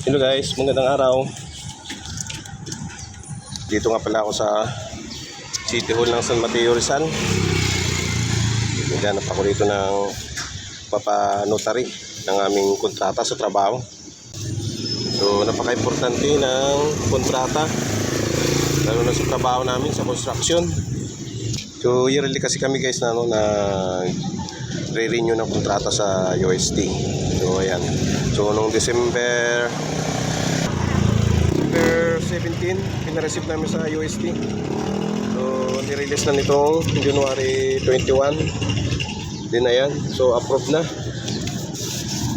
Hello guys, magandang araw. Dito nga pala ako sa City Hall ng San Mateo Rizal. Naghanap ako dito ng papanotary ng aming kontrata sa trabaho. So, napaka-importante ng kontrata lalo na sa trabaho namin sa construction. So, yearly kasi kami guys na, ano, na re-renew ng kontrata sa UST. So, ayan. So, noong December December 17, pinareceive namin sa UST. So, nirelease na nitong January 21. Din na yan. So, approved na.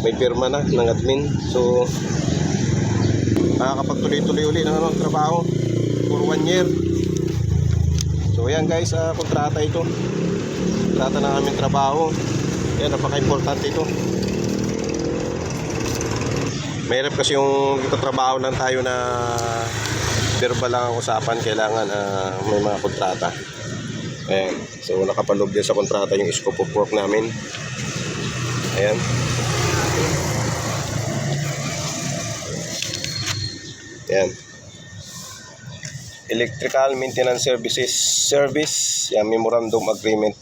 May pirma na ng admin. So, makakapagtuloy-tuloy uli ng ano, trabaho for one year. So, ayan guys, ah, kontrata ito. Kontrata na aming trabaho. Yan, napaka-importante ito. Mahirap kasi yung trabaho lang tayo na verbal lang ang usapan, kailangan ah, may mga kontrata. Ayan. So nakapaloob din sa kontrata yung scope of work namin. Ayan. Ayan. Electrical Maintenance Services Service, yan, Memorandum Agreement.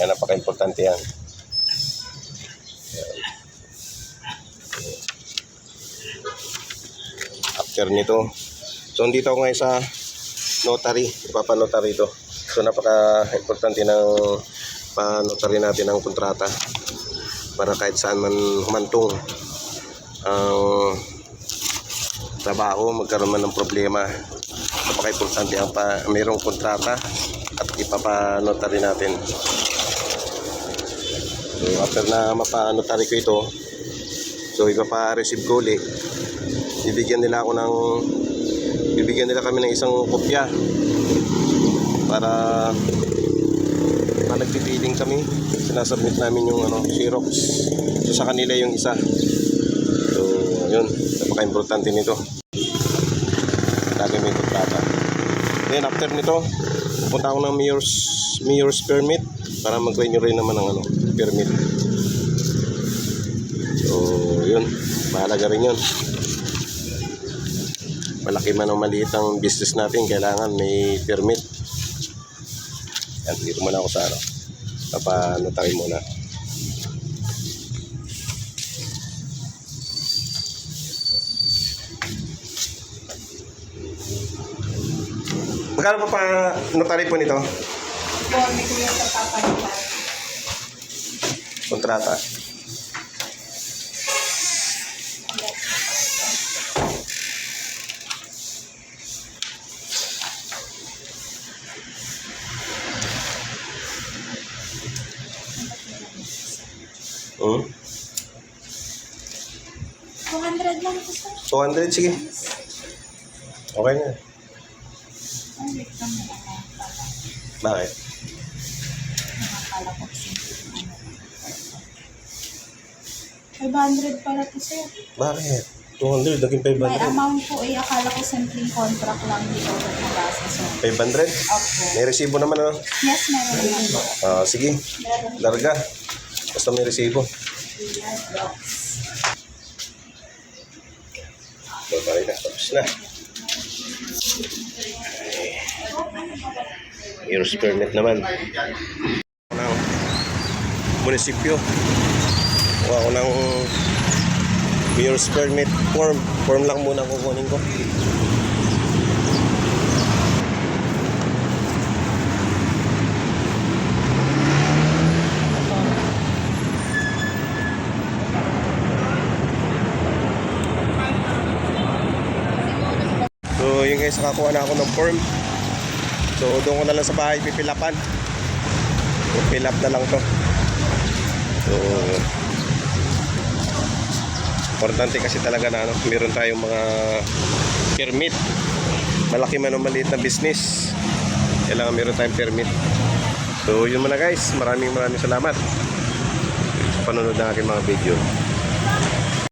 Yan, napaka-importante yan. after nito. So, dito ako ngayon sa notary. Ipapanotary ito. So, napaka-importante ng panotary natin ng kontrata para kahit saan man humantong ang trabaho, magkaroon man ng problema. Napaka-importante ang pa, mayroong kontrata at ipapanotary natin. After na mapanotary ko ito, so ipapa-receive ko ulit bibigyan nila ako ng bibigyan nila kami ng isang kopya para na nagpipiling kami. Sinasubmit namin yung ano Xerox. So sa kanila yung isa. So yun. Napaka-importante nito. Lagi may kontrata. Then after nito pupunta ako ng mayor's mayor's permit para mag-renew rin naman ng ano permit so yun mahalaga rin yun malaki man o maliit ang business natin, kailangan may permit. Yan, dito muna ako sa ano. Papanotary muna. Magkano pa pa notary po nito? Forme ko yung sa papalitan. Kontrata. Hmm? 200 lang po sir. 200, sige. Okay na. Ay, wait lang mo lang ang pala. Bakit? Nakakala ko ano. 500 para to sir. Bakit? 200, naging May 500. amount po eh, akala ko simpleng contract lang dito sa nabasa. So, 500? Opo. May resibo naman ano? Yes, meron naman. Ah, sige, Meron larga. Basta may resibo. blocks. Babay na, tapos na. Here's permit naman. Ng munisipyo. Kuha ko ng mayor's permit form. Form lang muna kukunin ko. So yun guys, nakakuha na ako ng form. So doon ko na lang sa bahay pipilapan. Up na lang to. So importante kasi talaga na ano, meron tayong mga permit. Malaki man o maliit na business. Kailangan meron tayong permit. So yun muna guys, maraming maraming salamat sa panonood ng aking mga video.